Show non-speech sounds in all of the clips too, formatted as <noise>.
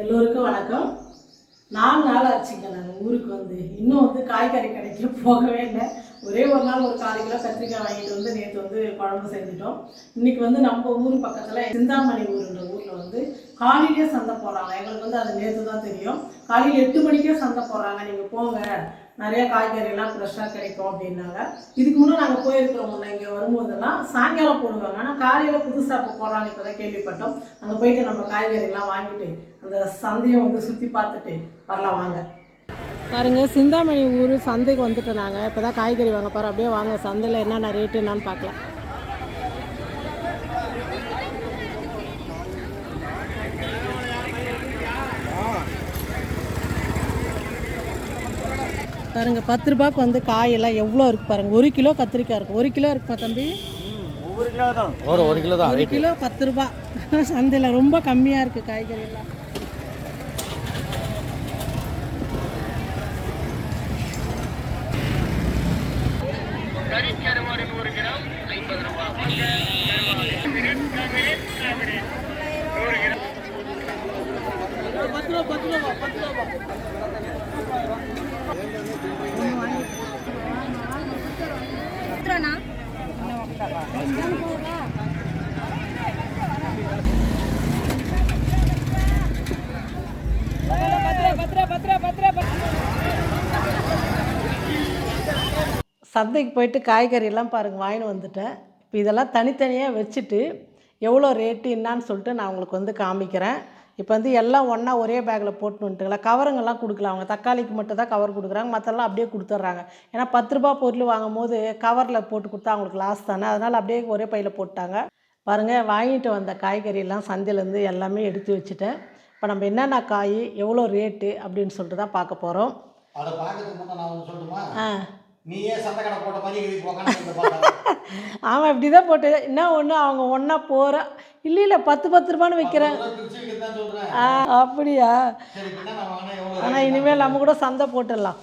எல்லோருக்கும் வணக்கம். நாலு நாள் ஆச்சுங்க நாங்கள் ஊருக்கு வந்து. இன்னும் வந்து காய்கறி கடைக்கு போகவே இல்லை. ஒரே ஒரு நாள் ஒரு கால் கிலோ கத்திரிக்காய் வாங்கிட்டு வந்து நேற்று வந்து குழம்பு செஞ்சுட்டோம். இன்னைக்கு வந்து நம்ம ஊர் பக்கத்தில் சிந்தாமணி ஊருன்ற ஊரில் வந்து காலையிலேயே சந்தை போடுறாங்க. எங்களுக்கு வந்து அது நேற்று தான் தெரியும். காலையில் எட்டு மணிக்கே சந்தை போடுறாங்க. நீங்கள் போங்க. நிறைய காய்கறிலாம் ஃப்ரெஷ்ஷாக கிடைக்கும் அப்படின்னாங்க. இதுக்கு முன்னே நாங்கள் போயிருக்கிறோம் முன்னே வரும்போதெல்லாம் சாயங்காலம் போடுவாங்க. ஆனால் காலையில் புதுசாக இப்போ போடுறாங்க இப்போ தான் கேள்விப்பட்டோம். அங்கே போயிட்டு நம்ம காய்கறிலாம் வாங்கிட்டு அந்த சந்தையை வந்து சுற்றி பார்த்துட்டு வரலாம் வாங்க. பாருங்க சிந்தாமணி ஊர் சந்தைக்கு வந்துட்டு நாங்கள் இப்போ தான் காய்கறி வாங்க போகிறோம் அப்படியே வாங்க சந்தையில் என்னென்ன ரேட்டு என்னன்னு பார்க்கலாம். பாருங்க பத்து ரூபாய்க்கு வந்து காயெல்லாம் எவ்வளோ இருக்கு பாருங்க. ஒரு கிலோ கத்திரிக்காய் இருக்கு. ஒரு கிலோ இருக்குமா தம்பி? ஒவ்வொரு கிலோ தான். ஒரு ஒரு கிலோ தான். ஒரு கிலோ பத்து ரூபாய் <laughs> சந்தையில் ரொம்ப கம்மியாக இருக்கு காய்கறி எல்லாம். சந்தைக்கு போயிட்டு காய்கறி எல்லாம் பாருங்கள் வாங்கிட்டு வந்துட்டேன். இப்போ இதெல்லாம் தனித்தனியாக வச்சுட்டு எவ்வளோ ரேட்டு என்னான்னு சொல்லிட்டு நான் உங்களுக்கு வந்து காமிக்கிறேன். இப்போ வந்து எல்லாம் ஒன்றா ஒரே பேக்கில் போட்டு வந்துட்டுங்களா கவருங்கெல்லாம் கொடுக்கல அவங்க தக்காளிக்கு மட்டும் தான் கவர் கொடுக்குறாங்க. மற்றெல்லாம் அப்படியே கொடுத்துட்றாங்க ஏன்னா பத்து ரூபா பொருள் வாங்கும் போது கவரில் போட்டு கொடுத்தா அவங்களுக்கு லாஸ் தானே. அதனால் அப்படியே ஒரே பையில் போட்டாங்க. பாருங்கள் வாங்கிட்டு வந்த காய்கறியெல்லாம் சந்தையிலேருந்து எல்லாமே எடுத்து வச்சுட்டேன். இப்போ நம்ம என்னென்ன காய் எவ்வளோ ரேட்டு அப்படின்னு சொல்லிட்டு தான் பார்க்க போகிறோம் அதை பார்க்கறதுக்கு முன்னே நான் ஒன்று சொல்லட்டுமா? ஆ. நீயே சந்தை கடை போட்ட மாதிரி இதுக்கு உட்காந்து <laughs> அவன் இப்படி தான் போட்டு என்ன ஒன்று அவங்க ஒன்றா போகிற இல்லை இல்லை பத்து பத்து ரூபான்னு வைக்கிறேன். ஆ அப்படியா? ஆனால் இனிமேல் நம்ம கூட சந்தை போட்டுடலாம்.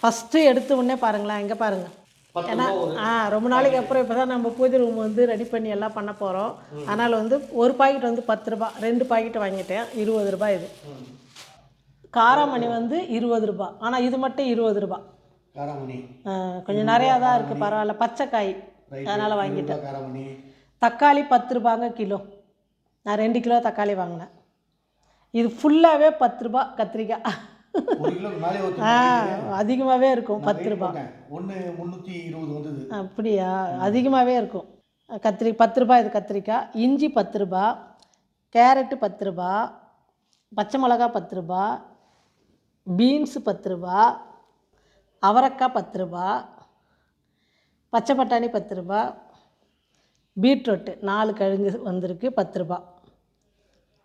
ஃபஸ்ட்டு எடுத்த உடனே பாருங்களேன் எங்கே பாருங்கள் ஏன்னா ஆ ரொம்ப நாளைக்கு அப்புறம் இப்போ தான் நம்ம பூஜை ரூம் வந்து ரெடி பண்ணி எல்லாம் பண்ண போகிறோம் அதனால் வந்து ஒரு பாக்கெட் வந்து பத்து ரூபா ரெண்டு பாக்கெட் வாங்கிட்டேன். இருபது ரூபாய் இது. காராமணி வந்து இருபது ரூபா ஆனால் இது மட்டும் இருபது ரூபா காராமணி. கொஞ்சம் நிறையா தான் இருக்குது பரவாயில்ல. பச்சைக்காய். அதனால் வாங்கிட்டேன். காராமணி. தக்காளி பத்து ரூபாங்க கிலோ. நான் ரெண்டு கிலோ தக்காளி வாங்கினேன். இது ஃபுல்லாகவே பத்து ரூபா கத்திரிக்காய். ஆ அதிகமாகவே இருக்கும் பத்து ரூபா. ஒன்று முந்நூற்றி இருபது வந்தது. அப்படியா? அதிகமாகவே இருக்கும். கத்திரி பத்து ரூபாய் இது கத்திரிக்காய். இஞ்சி பத்து ரூபா கேரட்டு பத்து ரூபா பச்சை மிளகா பத்து ரூபா பீன்ஸு பத்து ரூபா அவரைக்காய் பத்து ரூபா பச்சை பட்டாணி பத்து ரூபா பீட்ரூட்டு நாலு கிழங்கு வந்திருக்கு பத்து ரூபா.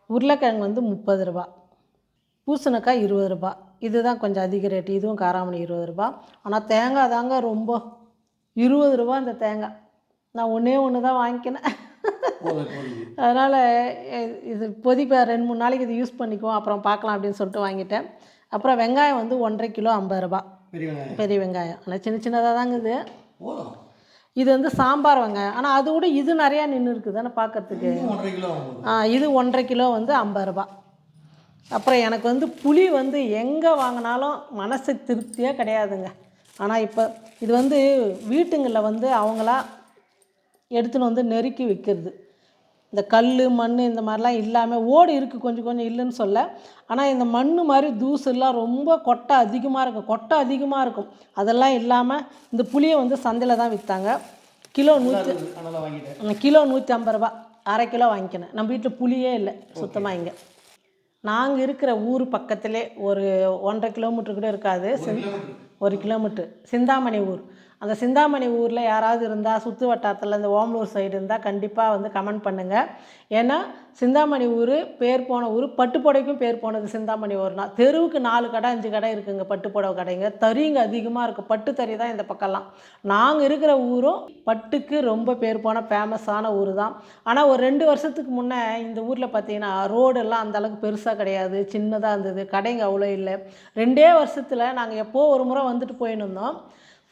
உருளைக்கிழங்கு வந்து முப்பது ரூபா. பூசணிக்காய் இருபது ரூபா. இதுதான் கொஞ்சம் அதிக ரேட்டு இதுவும் காராமணி இருபது ரூபா. ஆனால் தேங்காய் தாங்க ரொம்ப இருபது ரூபா இந்த தேங்காய். நான் ஒன்றே ஒன்று தான் வாங்கிக்கினேன். அதனால் இது இப்போதைக்கு ரெண்டு மூணு நாளைக்கு இது யூஸ் பண்ணிக்குவோம் அப்புறம் பார்க்கலாம் அப்படின்னு சொல்லிட்டு வாங்கிட்டேன். அப்புறம் வெங்காயம் வந்து ஒன்றரை கிலோ ஐம்பது ரூபா. பெரிய வெங்காயம். ஆனால் சின்ன சின்னதாக தாங்க இது. இது வந்து சாம்பார் வெங்காயம். ஆனால் அது கூட இது நிறையா நின்று இருக்குது தானே பார்க்கறதுக்கு. ஆ, இது ஒன்றரை கிலோ வந்து ஐம்பது ரூபா. அப்புறம் எனக்கு வந்து புளி வந்து எங்கே வாங்கினாலும் மனசு திருப்தியே கிடையாதுங்க. ஆனால் இப்போ இது வந்து வீட்டுங்களில் வந்து அவங்களா எடுத்துன்னு வந்து நெருக்கி விற்கிறது இந்த கல் மண் இந்த மாதிரிலாம் இல்லாமல் ஓடு இருக்குது கொஞ்சம் கொஞ்சம் இல்லைன்னு சொல்ல. ஆனால் இந்த மண் மாதிரி தூசுலாம் ரொம்ப கொட்டை அதிகமாக இருக்கும் கொட்டை அதிகமாக இருக்கும். அதெல்லாம் இல்லாமல் இந்த புளியை வந்து சந்தையில் தான் விற்றாங்க கிலோ நூற்றி கிலோ நூற்றி ஐம்பது ரூபா அரை கிலோ வாங்கிக்கினேன் நம்ம வீட்டில் புளியே இல்லை சுத்தமாக இங்கே. நாங்கள் இருக்கிற ஊர் பக்கத்திலே ஒரு ஒன்றரை கிலோமீட்டர் கூட இருக்காது. ஒரு கிலோமீட்டர். சிந்தாமணி ஊர். அந்த சிந்தாமணி ஊரில் யாராவது இருந்தால் சுற்று வட்டாரத்தில் இந்த ஓமலூர் சைடு இருந்தால் கண்டிப்பாக வந்து கமெண்ட் பண்ணுங்கள் ஏன்னா சிந்தாமணி ஊர் பேர் போன ஊர் பட்டுப்புடவைக்கும் பேர் போனது சிந்தாமணி ஊர்னா தெருவுக்கு நாலு கடை அஞ்சு கடை இருக்குங்க பட்டுப்புடவை கடைங்க. தறிங்க அதிகமாக இருக்குது பட்டு தறி தான் இந்த பக்கம்லாம். நாங்கள் இருக்கிற ஊரும் பட்டுக்கு ரொம்ப பேர் போன ஃபேமஸான ஊர் தான் ஆனால் ஒரு ரெண்டு வருஷத்துக்கு முன்னே இந்த ஊரில் பார்த்தீங்கன்னா ரோடெல்லாம் அந்த அளவுக்கு பெருசாக கிடையாது சின்னதாக இருந்தது கடைங்க அவ்வளோ இல்லை. ரெண்டே வருஷத்தில் நாங்கள் எப்போ ஒரு முறை வந்துட்டு போயின்னு இருந்தோம்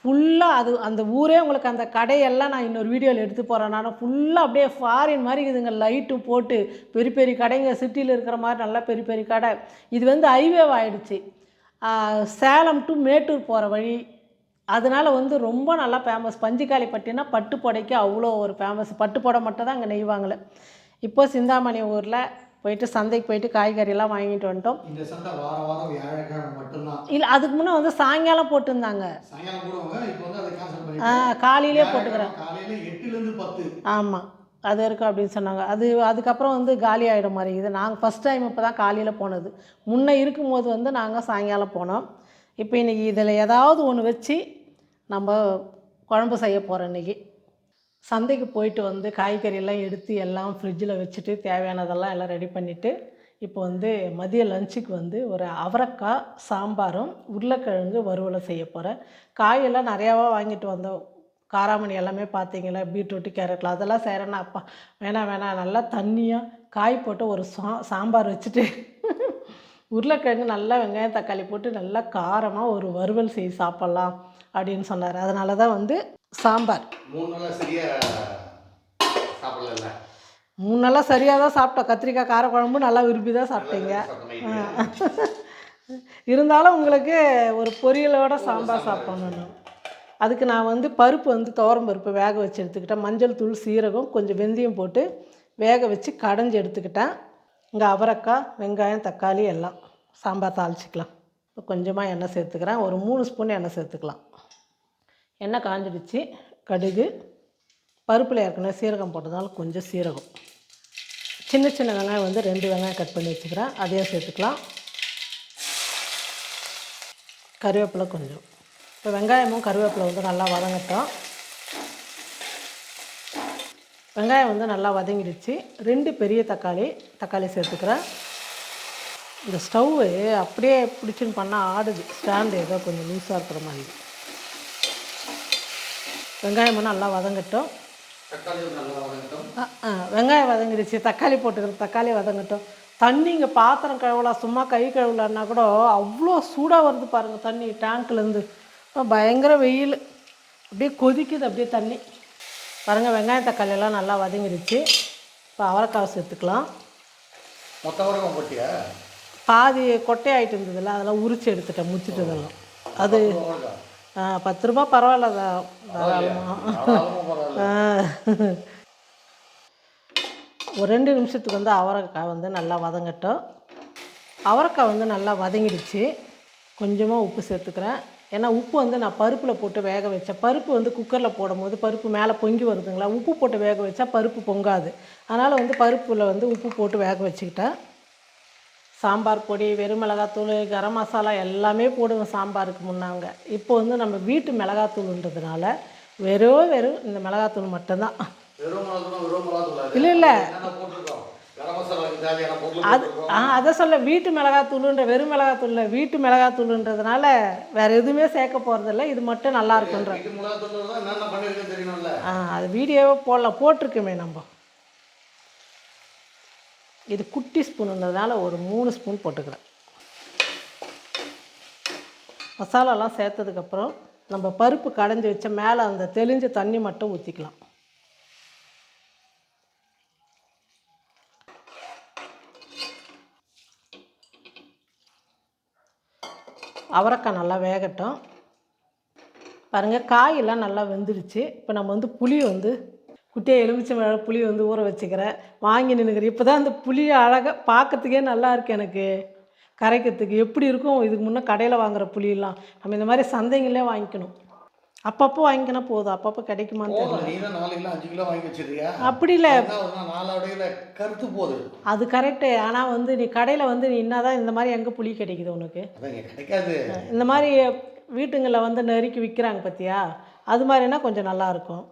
ஃபுல்லாக அது அந்த ஊரே உங்களுக்கு அந்த கடையெல்லாம் நான் இன்னொரு வீடியோவில் எடுத்து போகிறேன் நான் ஃபுல்லாக அப்படியே ஃபாரின் மாதிரி இதுங்க லைட்டும் போட்டு பெரிய பெரிய கடைங்க சிட்டியில் இருக்கிற மாதிரி நல்லா பெரிய பெரிய கடை. இது வந்து ஹைவே ஆகிடுச்சு சேலம் டு மேட்டூர் போகிற வழி. அதனால் வந்து ரொம்ப நல்லா ஃபேமஸ் பஞ்சுக்காளிப்பட்டினா பட்டு புடைக்கு அவ்வளோ ஒரு ஃபேமஸ் பட்டு புடை மட்டும் தான் அங்கே நெய்வாங்களே இப்போ சிந்தாமணி ஊரில் போயிட்டு சந்தைக்கு போயிட்டு காய்கறியெல்லாம் வாங்கிட்டு வந்துட்டோம். இந்த சந்தை வாரம் வாரம் வியாழக்கிழமை மட்டும்தான். இல்லை அதுக்கு முன்னே வந்து சாயங்காலம் போட்டிருந்தாங்க. சாயங்காலம் போடுவாங்க இப்போ வந்து அதை கேன்சல் ஆ, பண்ணி காலையிலே போட்டுக்கிறேன். காலையில எட்டுலேருந்து பத்து. ஆமாம் அது இருக்கும் அப்படின்னு சொன்னாங்க. அது அதுக்கப்புறம் வந்து காலி ஆகிடும் மாதிரி இது நாங்கள் ஃபஸ்ட் டைம் இப்போ தான் காலையில் போனது. முன்னே இருக்கும்போது வந்து நாங்கள் சாயங்காலம் போனோம். இப்போ இன்றைக்கி இதில் ஏதாவது ஒன்று வச்சு நம்ம குழம்பு செய்ய போகிறோம் இன்றைக்கி சந்தைக்கு போயிட்டு வந்து காய்கறியெல்லாம் எடுத்து எல்லாம் ஃப்ரிட்ஜில் வச்சுட்டு தேவையானதெல்லாம் எல்லாம் ரெடி பண்ணிவிட்டு இப்போ வந்து மதிய லஞ்சுக்கு வந்து ஒரு அவரைக்காய் சாம்பாரும் உருளைக்கிழங்கு வறுவலை செய்ய போகிறேன் காயெல்லாம் நிறையாவா வாங்கிட்டு வந்தோம். காராமணி எல்லாமே பார்த்தீங்களா? பீட்ரூட்டு கேரட்லாம் அதெல்லாம் செய்கிறேன்னா அப்பா வேணாம் வேணாம் நல்லா தண்ணியாக காய் போட்டு ஒரு சா சாம்பார் வச்சுட்டு உருளைக்கிழங்கு நல்லா வெங்காயம் தக்காளி போட்டு நல்லா காரமாக ஒரு வறுவல் செய்து சாப்பிட்லாம் அப்படின்னு சொன்னார். அதனால தான் வந்து சாம்பார். மூணு நாளாக சரியா சாப்பிடல மூணு நாளாக சரியாக தான் சாப்பிட்டோம். கத்திரிக்காய் காரக்குழம்பு நல்லா விரும்பி தான் சாப்பிட்டீங்க. <laughs> இருந்தாலும் உங்களுக்கு ஒரு பொரியலோட சாம்பார் சாப்பிடணும். அதுக்கு நான் வந்து பருப்பு வந்து துவரம் பருப்பு வேக வச்சு எடுத்துக்கிட்டேன். மஞ்சள் தூள் சீரகம் கொஞ்சம் வெந்தயம் போட்டு வேக வச்சு கடைஞ்சி எடுத்துக்கிட்டேன். இங்கே அவரைக்காய் வெங்காயம் தக்காளி எல்லாம். சாம்பார் தாளிச்சிக்கலாம். கொஞ்சமாக எண்ணெய் சேர்த்துக்கிறேன். ஒரு மூணு ஸ்பூன் எண்ணெய் சேர்த்துக்கலாம். எண்ணெய் காஞ்சிடுச்சு கடுகு பருப்பில் ஏற்கனவே சீரகம் போட்டதுனால கொஞ்சம் சீரகம். சின்ன சின்ன வெங்காயம் வந்து ரெண்டு வெங்காயம் கட் பண்ணி வச்சுக்கிறேன். அதையும் சேர்த்துக்கலாம். கருவேப்பிலை கொஞ்சம். இப்போ வெங்காயமும் கருவேப்பிலை வந்து நல்லா வதங்கட்டும். வெங்காயம் வந்து நல்லா வதங்கிடுச்சு. ரெண்டு பெரிய தக்காளி தக்காளி சேர்த்துக்கிறேன். இந்த ஸ்டவ்வு அப்படியே பிடிச்சின்னு பண்ணால் ஆடுது. ஸ்டாண்டு ஏதோ கொஞ்சம் லூஸாக இருக்கிற மாதிரி. வெங்காயமும் நல்லா வதங்கட்டும். வெங்காயம் வதங்கிடுச்சு. தக்காளி போட்டுக்கிறேன் தக்காளி வதங்கட்டும். தண்ணி இங்கே பாத்திரம் கழுவலாம் சும்மா கை கழுவலன்னா கூட அவ்வளோ சூடாக வருது பாருங்கள் தண்ணி டேங்க்லேருந்து. பயங்கர வெயில். அப்படியே கொதிக்குது அப்படியே தண்ணி. பாருங்கள் வெங்காயம் தக்காளி எல்லாம் நல்லா வதங்கிடுச்சு. இப்போ அவரைக்காய் சேர்த்துக்கலாம். பாதி கொட்டையாயிட்டு இருந்ததில்ல அதெல்லாம் உரிச்சு எடுத்துட்டேன் முச்சிட்டதெல்லாம் அது பத்து ரூபா பரவாயில்ல தான் தாராளமாக. ஒரு ரெண்டு நிமிஷத்துக்கு வந்து அவரைக்காய் வந்து நல்லா வதங்கட்டும். அவரைக்காய் வந்து நல்லா வதங்கிடுச்சு. கொஞ்சமாக உப்பு சேர்த்துக்கிறேன். ஏன்னா உப்பு வந்து நான் பருப்பில் போட்டு வேக வச்சேன். பருப்பு வந்து குக்கரில் போடும்போது பருப்பு மேலே பொங்கி வருதுங்களா? உப்பு போட்டு வேக வச்சா பருப்பு பொங்காது. அதனால் வந்து பருப்பில் வந்து உப்பு போட்டு வேக வச்சுக்கிட்டேன். சாம்பார் பொடி வெறும் மிளகாத்தூள் கரம் மசாலா எல்லாமே போடுவேன் சாம்பாருக்கு முன்னாங்க. இப்போ வந்து நம்ம வீட்டு மிளகாத்தூள்ன்றதுனால வெறும் வெறும் இந்த மிளகாத்தூள் மட்டும்தான். இல்லை இல்லை. அது ஆ அதை சொல்ல வீட்டு மிளகாத்தூளுன்ற வெறும் மிளகாத்தூள் வீட்டு மிளகாத்தூளுன்றதுனால வேறு எதுவுமே சேர்க்க போகிறதில்ல இது மட்டும் நல்லா இருக்குன்ற ஆ அது வீடியோவே போடலாம் போட்டிருக்குமே நம்ம. இது குட்டி ஸ்பூனுன்றதுனால ஒரு மூணு ஸ்பூன் போட்டுக்கிறேன். மசாலாலாம் சேர்த்ததுக்கப்புறம் நம்ம பருப்பு கடைஞ்சி வச்ச மேலே அந்த தெளிஞ்ச தண்ணி மட்டும் ஊற்றிக்கலாம் அவரைக்காய் நல்லா வேகட்டும். பாருங்கள் காயெல்லாம் நல்லா வெந்துடுச்சு இப்போ நம்ம வந்து புளி வந்து குட்டியாக எலுமிச்சை மேலே புளி வந்து ஊற வச்சுக்கிறேன். வாங்கி நின்றுக்கிறேன் இப்போ தான் அந்த புளி அழகாக பார்க்கறதுக்கே நல்லா இருக்கு எனக்கு. கரைக்கிறதுக்கு எப்படி இருக்கும்? இதுக்கு முன்னே கடையில் வாங்குற புளியெல்லாம் நம்ம இந்த மாதிரி சந்தைங்களே வாங்கிக்கணும். அப்பப்போ வாங்கிக்கினா போதும். அப்பப்போ கிடைக்குமான்னு தெரியல. அப்படி இல்லை. கருத்து போகுது. அது கரெக்டு ஆனால் வந்து நீ கடையில் வந்து நீ என்னதான் இந்த மாதிரி எங்கே புளி கிடைக்குது உனக்கு? இந்த மாதிரி வீட்டுங்களில் வந்து நறுக்கி விற்கிறாங்க பார்த்தியா அது மாதிரினா கொஞ்சம் நல்லாயிருக்கும்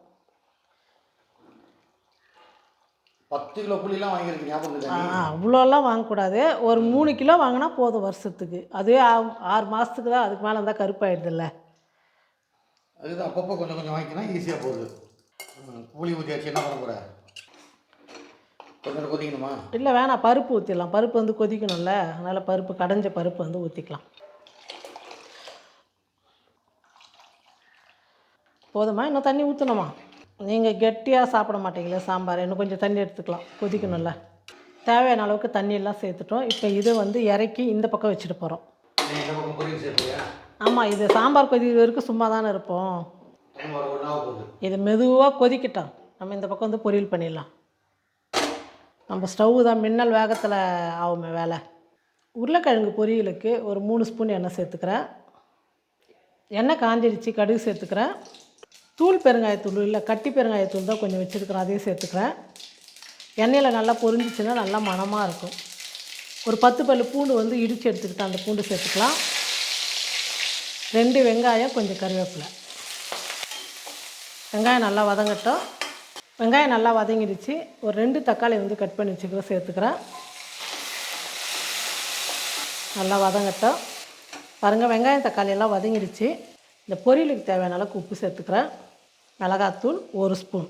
பத்து கிலோ புளிலாம் வாங்கியிருக்கு ஞாபகம்? அவ்வளோலாம் வாங்கக்கூடாது. ஒரு மூணு கிலோ வாங்கினா போதும் வருஷத்துக்கு. அதுவே ஆறு மாதத்துக்கு தான் அதுக்கு மேலே இருந்தால் கருப்பாயிடுதுல்ல. அதுதான் அப்பப்போ கொஞ்சம் கொஞ்சம் வாங்கிக்கினா ஈஸியாக போகுது. புளி ஊற்றியாச்சு என்ன பண்ண போகிற கொஞ்சம் கொதிக்கணுமா? இல்லை வேணாம் பருப்பு ஊற்றிடலாம் பருப்பு வந்து கொதிக்கணும்ல. அதனால் பருப்பு கடைஞ்ச பருப்பு வந்து ஊற்றிக்கலாம் போதுமா? இன்னும் தண்ணி ஊற்றணுமா நீங்கள் கெட்டியாக சாப்பிட மாட்டீங்களே சாம்பார். இன்னும் கொஞ்சம் தண்ணி எடுத்துக்கலாம். கொதிக்கணும்ல. தேவையான அளவுக்கு தண்ணியெல்லாம் சேர்த்துட்டோம். இப்போ இது வந்து இறக்கி இந்த பக்கம் வச்சுட்டு போகிறோம் ஆமாம் இது சாம்பார் கொதிக்கிற வரைக்கும் சும்மா தானே இருப்போம் இது மெதுவாக கொதிக்கட்டும். நம்ம இந்த பக்கம் வந்து பொரியல் பண்ணிடலாம். நம்ம ஸ்டவ் தான் மின்னல் வேகத்தில் ஆகுமே வேலை. உருளைக்கிழங்கு பொரியலுக்கு ஒரு மூணு ஸ்பூன் எண்ணெய் சேர்த்துக்கிறேன். எண்ணெய் காஞ்சிடுச்சு கடுகு சேர்த்துக்கிறேன். தூள் பெருங்காயத்தூள் இல்லை கட்டி பெருங்காயத்தூள் தான் கொஞ்சம் வச்சுருக்கிறேன் அதையும் சேர்த்துக்கிறேன். எண்ணெயில் நல்லா பொரிஞ்சிச்சுன்னா நல்லா மணமாக இருக்கும். ஒரு பத்து பல்லு பூண்டு வந்து இடித்து எடுத்துக்கிட்டு அந்த பூண்டு சேர்த்துக்கலாம். ரெண்டு வெங்காயம் கொஞ்சம் கருவேப்பிலை. வெங்காயம் நல்லா வதங்கட்டும். வெங்காயம் நல்லா வதங்கிடுச்சு. ஒரு ரெண்டு தக்காளி வந்து கட் பண்ணி வச்சுக்கிறோம் சேர்த்துக்கிறேன். நல்லா வதங்கட்டும். பாருங்கள் வெங்காயம் தக்காளி எல்லாம் வதங்கிடுச்சு. இந்த பொரியலுக்கு தேவையான அளவுக்கு உப்பு சேர்த்துக்கிறேன். மிளகாத்தூள் ஒரு ஸ்பூன்.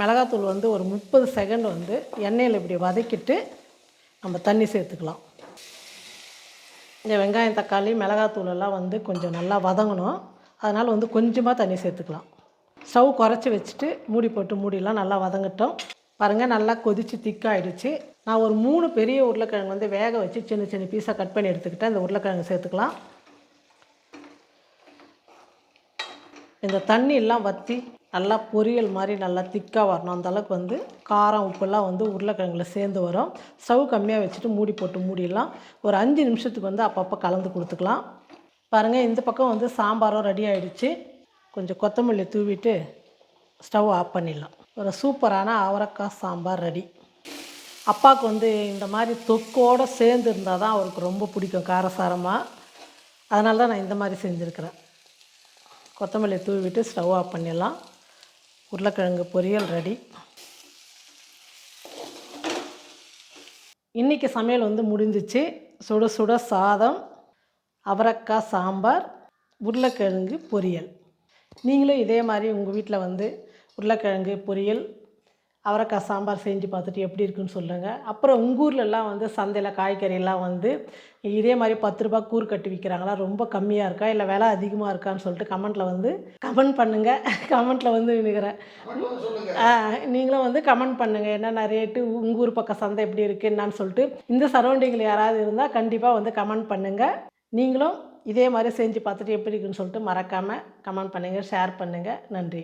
மிளகாத்தூள் வந்து ஒரு முப்பது செகண்ட் வந்து எண்ணெயில் இப்படி வதக்கிட்டு நம்ம தண்ணி சேர்த்துக்கலாம். இந்த வெங்காயம் தக்காளி மிளகாத்தூள் எல்லாம் வந்து கொஞ்சம் நல்லா வதங்கணும். அதனால் வந்து கொஞ்சமாக தண்ணி சேர்த்துக்கலாம். ஸ்டவ் குறைச்சி வச்சுட்டு மூடி போட்டு மூடிலாம் நல்லா வதங்கட்டும். பாருங்கள் நல்லா கொதித்து திக்காயிடுச்சு நான் ஒரு மூணு பெரிய உருளைக்கிழங்கு வந்து வேக வச்சு சின்ன சின்ன பீஸாக கட் பண்ணி எடுத்துக்கிட்டேன். இந்த உருளைக்கிழங்கு சேர்த்துக்கலாம். இந்த தண்ணியெல்லாம் வற்றி நல்லா பொரியல் மாதிரி நல்லா திக்காக வரணும். அந்தளவுக்கு வந்து காரம் உப்பெல்லாம் வந்து உருளைக்கிழங்குல சேர்ந்து வரும். ஸ்டவ் கம்மியாக வச்சுட்டு மூடி போட்டு மூடிடலாம். ஒரு அஞ்சு நிமிஷத்துக்கு வந்து அப்பப்போ கலந்து கொடுத்துக்கலாம். பாருங்கள் இந்த பக்கம் வந்து சாம்பாரும் ரெடி ஆகிடுச்சு கொஞ்சம் கொத்தமல்லி தூவிட்டு ஸ்டவ் ஆஃப் பண்ணிடலாம். ஒரு சூப்பரான அவரைக்காய் சாம்பார் ரெடி அப்பாவுக்கு வந்து இந்த மாதிரி தொக்கோடு சேர்ந்து இருந்தால் தான் அவருக்கு ரொம்ப பிடிக்கும் காரசாரமாக அதனால தான் நான் இந்த மாதிரி செஞ்சுருக்கிறேன். கொத்தமல்லி தூவிட்டு ஸ்டவ் ஆஃப் பண்ணிடலாம். உருளைக்கிழங்கு பொரியல் ரெடி இன்றைக்கி சமையல் வந்து முடிஞ்சிச்சு. சுட சுட சாதம் அவரக்காய் சாம்பார் உருளைக்கிழங்கு பொரியல். நீங்களும் இதே மாதிரி உங்கள் வீட்டில் வந்து உருளைக்கிழங்கு பொரியல் அவரைக்காய் சாம்பார் செஞ்சு பார்த்துட்டு எப்படி இருக்குன்னு சொல்லுங்கள் அப்புறம் உங்கள் ஊர்லலாம் வந்து சந்தையில் காய்கறியெல்லாம் வந்து இதே மாதிரி பத்து ரூபாய் கூறு கட்டி விற்கிறாங்களா ரொம்ப கம்மியாக இருக்கா? இல்லை விலை அதிகமாக இருக்கான்னு சொல்லிட்டு கமெண்ட்டில் வந்து கமெண்ட் பண்ணுங்கள் கமெண்ட்டில் வந்து ஆ, நீங்களும் வந்து கமெண்ட் பண்ணுங்கள் என்னென்ன ரேட்டு உங்கள் ஊர் பக்கம் சந்தை எப்படி இருக்குது என்னான்னு சொல்லிட்டு இந்த சரௌண்டிங்கில் யாராவது இருந்தால் கண்டிப்பாக வந்து கமெண்ட் பண்ணுங்கள் நீங்களும் இதே மாதிரி செஞ்சு பார்த்துட்டு எப்படி இருக்குன்னு சொல்லிட்டு மறக்காமல் கமெண்ட் பண்ணுங்கள் ஷேர் பண்ணுங்கள் நன்றி.